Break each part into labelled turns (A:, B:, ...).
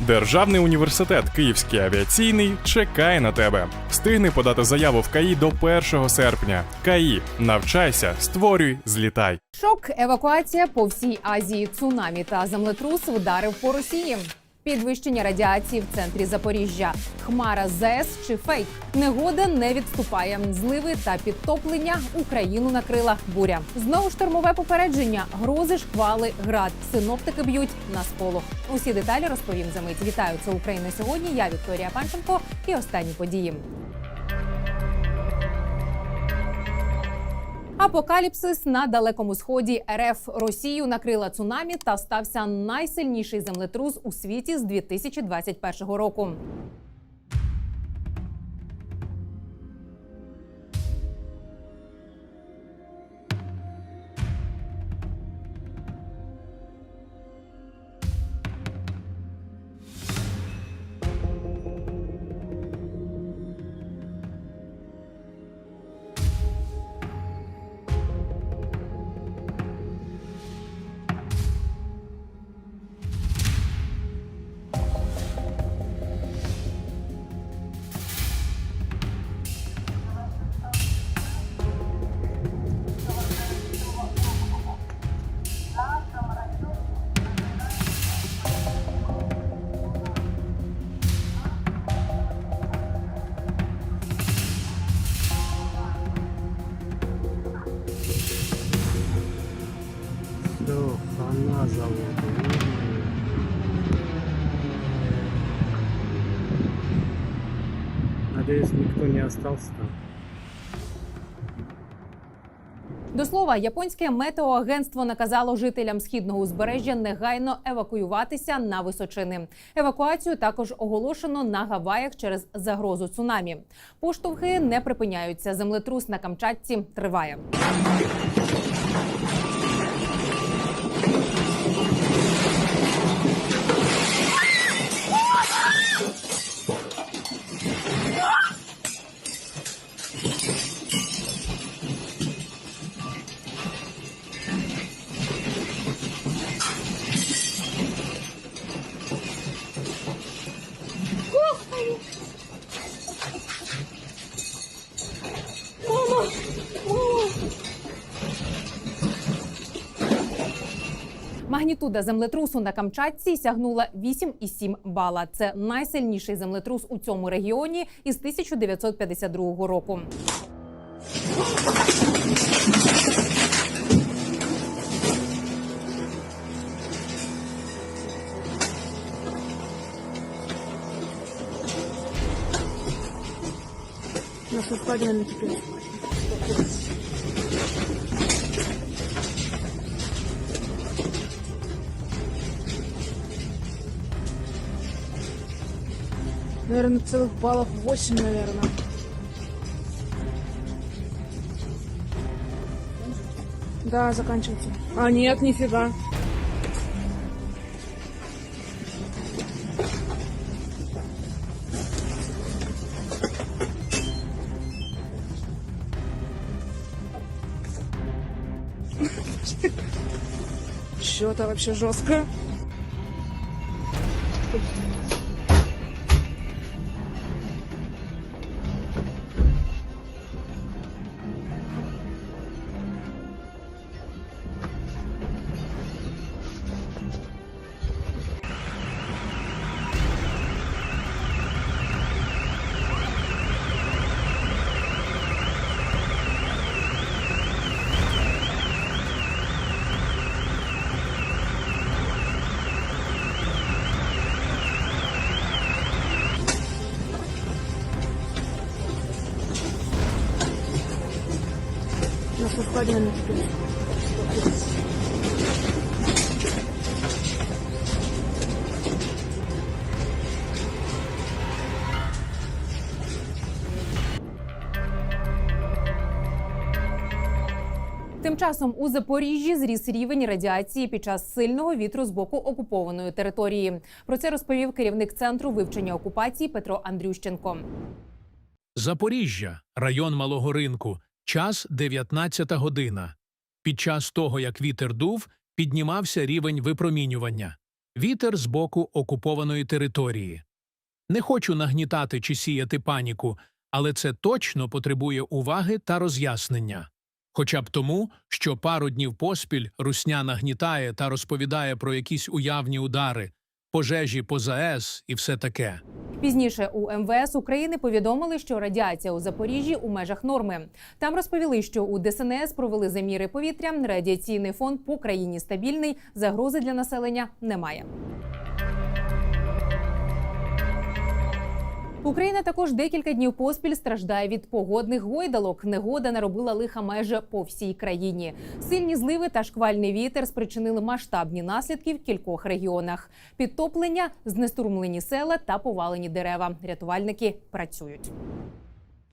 A: Державний університет Київський авіаційний чекає на тебе. Встигни подати заяву в КАІ до 1 серпня. КАІ. Навчайся, створюй, злітай.
B: Шок, евакуація по всій Азії, цунамі та землетрус вдарив по Росії. Підвищення радіації в центрі Запоріжжя, хмара ЗС чи фейк. Негода не відступає. Зливи та підтоплення Україну накрила буря. Знову штормове попередження, грози, шквали, град. Синоптики б'ють на сполох. Усі деталі розповім за мить. Вітаю це Україна сьогодні. Я Вікторія Панченко і останні події. Апокаліпсис на далекому сході РФ Росію накрила цунамі та стався найсильніший землетрус у світі з 2021 року.
C: Остался там.
B: До слова, японське метеоагентство наказало жителям східного узбережжя негайно евакуюватися на височини. Евакуацію також оголошено на Гаваях через загрозу цунамі. Поштовхи не припиняються. Землетрус на Камчатці триває. Магнітуда землетрусу на Камчатці сягнула 8,7 бала. Це найсильніший землетрус у цьому регіоні із 1952 року.
D: Наша впадина теперь. Наверное, целых баллов 8, наверное. Да, заканчивается. А, нет, нифига. Что-то вообще жестко. Наша.
B: Тим часом у Запоріжжі зріс рівень радіації під час сильного вітру з боку окупованої території. Про це розповів керівник центру вивчення окупації Петро Андрющенко.
E: Запоріжжя, район Малого ринку, час 19 година. Під час того, як вітер дув, піднімався рівень випромінювання. вітер з боку окупованої території. Не хочу нагнітати чи сіяти паніку, але це точно потребує уваги та роз'яснення. Хоча б тому, що пару днів поспіль русня нагнітає та розповідає про якісь уявні удари, пожежі поза ЕС і все таке.
B: Пізніше у МВС України повідомили, що радіація у Запоріжжі у межах норми. Там розповіли, що у ДСНС провели заміри повітря. Радіаційний фон по країні стабільний. Загрози для населення немає. Україна також декілька днів поспіль страждає від погодних гойдалок. Негода наробила лиха майже по всій країні. Сильні зливи та шквальний вітер спричинили масштабні наслідки в кількох регіонах: підтоплення, знеструмлені села та повалені дерева. Рятувальники працюють.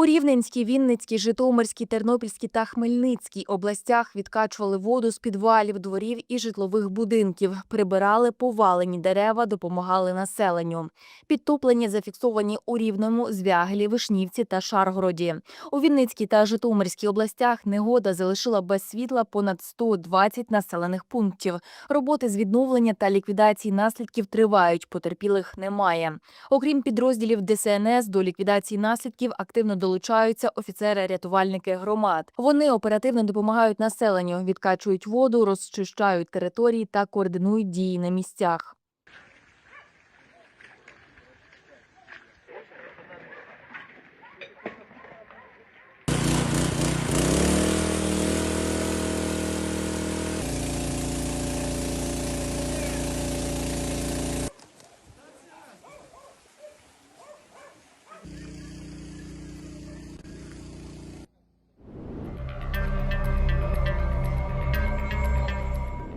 F: У Рівненській, Вінницькій, Житомирській, Тернопільській та Хмельницькій областях відкачували воду з підвалів, дворів і житлових будинків, прибирали повалені дерева, допомагали населенню. Підтоплення зафіксовані у Рівному, Звягелі, Вишнівці та Шаргороді. У Вінницькій та Житомирській областях негода залишила без світла понад 120 населених пунктів. Роботи з відновлення та ліквідації наслідків тривають, потерпілих немає. Окрім підрозділів ДСНС, до ліквідації наслідків активно долучаються офіцери-рятувальники громад. Вони оперативно допомагають населенню, відкачують воду, розчищають території та координують дії на місцях.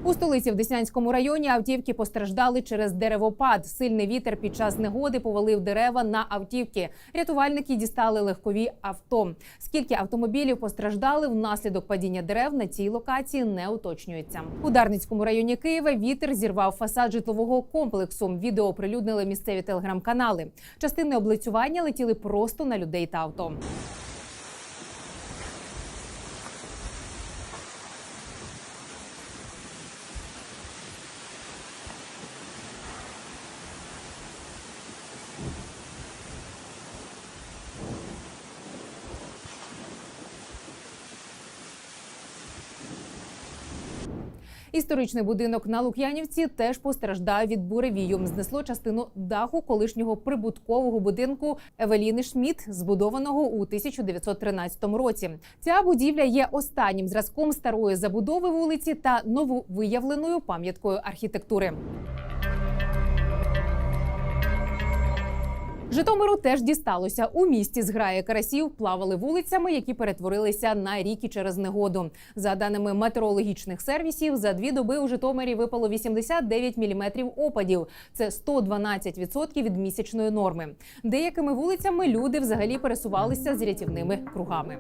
B: У столиці в Деснянському районі автівки постраждали через деревопад. Сильний вітер під час негоди повалив дерева на автівки. Рятувальники дістали легкові авто. Скільки автомобілів постраждали внаслідок падіння дерев на цій локації не уточнюється. У Дарницькому районі Києва вітер зірвав фасад житлового комплексу. Відео оприлюднили місцеві телеграм-канали. Частини облицювання летіли просто на людей та авто. Історичний будинок на Лук'янівці теж постраждав від буревію. Знесло частину даху колишнього прибуткового будинку Евеліни Шміт, збудованого у 1913 році. Ця будівля є останнім зразком старої забудови вулиці та нововиявленою пам'яткою архітектури. Житомиру теж дісталося. У місті зграє карасів плавали вулицями, які перетворилися на ріки через негоду. За даними метеорологічних сервісів, за дві доби у Житомирі випало 89 міліметрів опадів. Це 112% від місячної норми. Деякими вулицями люди взагалі пересувалися з рятівними кругами.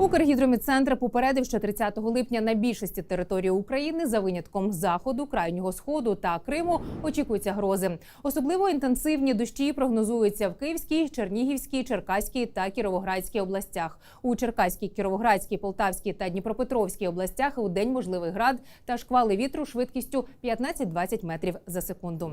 B: Укргідромедцентр попередив, що 30 липня на більшості території України за винятком заходу, крайнього сходу та Криму очікуються грози. Особливо інтенсивні дощі прогнозуються в Київській, Чернігівській, Черкаській та Кіровоградській областях. У Черкаській, Кіровоградській, Полтавській та Дніпропетровській областях у день можливий град та шквали вітру швидкістю 15-20 метрів за секунду.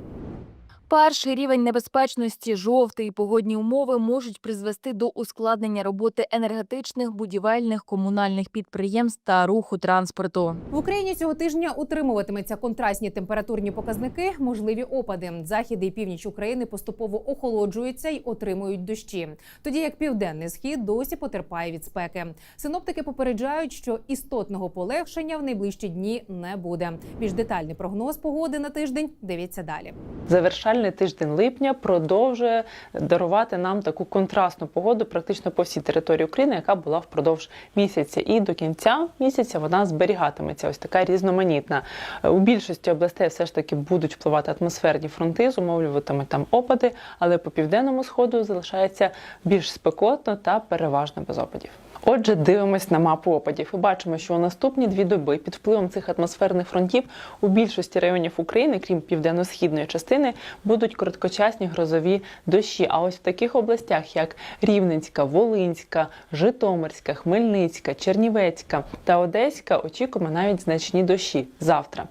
F: Перший рівень небезпечності, жовтий погодні умови можуть призвести до ускладнення роботи енергетичних, будівельних, комунальних підприємств та руху транспорту.
B: В Україні цього тижня утримуватиметься контрастні температурні показники, можливі опади. Захід і північ України поступово охолоджуються й отримують дощі. Тоді як південний схід досі потерпає від спеки. Синоптики попереджають, що істотного полегшення в найближчі дні не буде. Більш детальний прогноз погоди на тиждень дивіться далі.
G: Завершальний тиждень липня продовжує дарувати нам таку контрастну погоду практично по всій території України, яка була впродовж місяця. І до кінця місяця вона зберігатиметься. Ось така різноманітна. У більшості областей все ж таки будуть впливати атмосферні фронти, зумовлюватимуть там опади, але по південному сходу залишається більш спекотно та переважно без опадів. Отже, дивимось на мапу опадів і бачимо, що у наступні дві доби під впливом цих атмосферних фронтів у більшості районів України, крім південно-східної частини, будуть короткочасні грозові дощі. А ось в таких областях, як Рівненська, Волинська, Житомирська, Хмельницька, Чернівецька та Одеська, очікуємо навіть значні дощі завтра.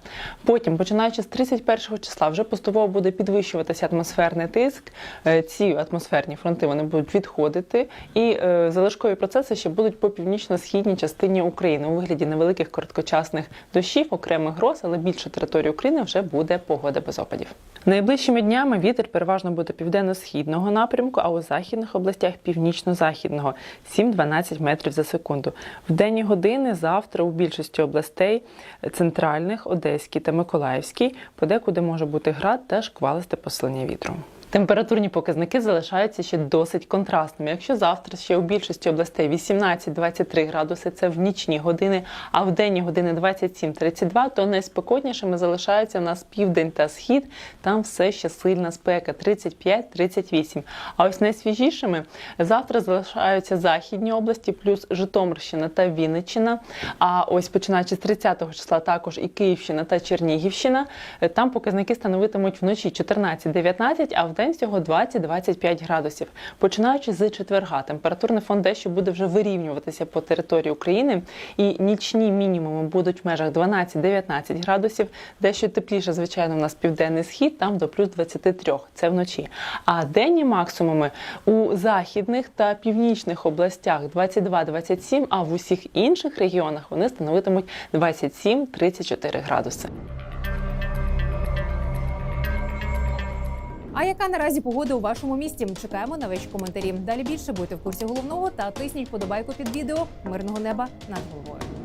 G: Потім, починаючи з 31 числа, вже поступово буде підвищуватися атмосферний тиск. Е, Ці атмосферні фронти вони будуть відходити, і е, залишкові процеси ще будуть по північно-східній частині України у вигляді невеликих короткочасних дощів, окремих гроз, але більше території України вже буде погода без опадів. Найближчими днями вітер переважно буде південно-східного напрямку, а у західних областях північно-західного 7-12 метрів за секунду. В денні години завтра у більшості областей центральних, Одеській та Миколаївській, подекуди може бути град та шквалисте посилення вітру. Температурні показники залишаються ще досить контрастними. Якщо завтра ще у більшості областей 18-23 градуси, це в нічні години, а в денні години 27-32, то найспекотнішими залишаються в нас південь та схід. Там все ще сильна спека 35-38. А ось найсвіжішими завтра залишаються західні області, плюс Житомирщина та Вінниччина. А ось починаючи з 30 числа також і Київщина та Чернігівщина. Там показники становитимуть вночі 14-19, а в день всього 20-25 градусів. Починаючи з четверга, температурний фон дещо буде вже вирівнюватися по території України, і нічні мінімуми будуть в межах 12-19 градусів. Дещо тепліше, звичайно, у нас південний схід, там до плюс 23. Це вночі. А денні максимуми у західних та північних областях 22-27, а в усіх інших регіонах вони становитимуть 27-34 градуси.
B: А яка наразі погода у вашому місті? Чекаємо на ваші коментарі. Далі більше будьте в курсі головного та тисніть подобайку під відео. Мирного неба над головою.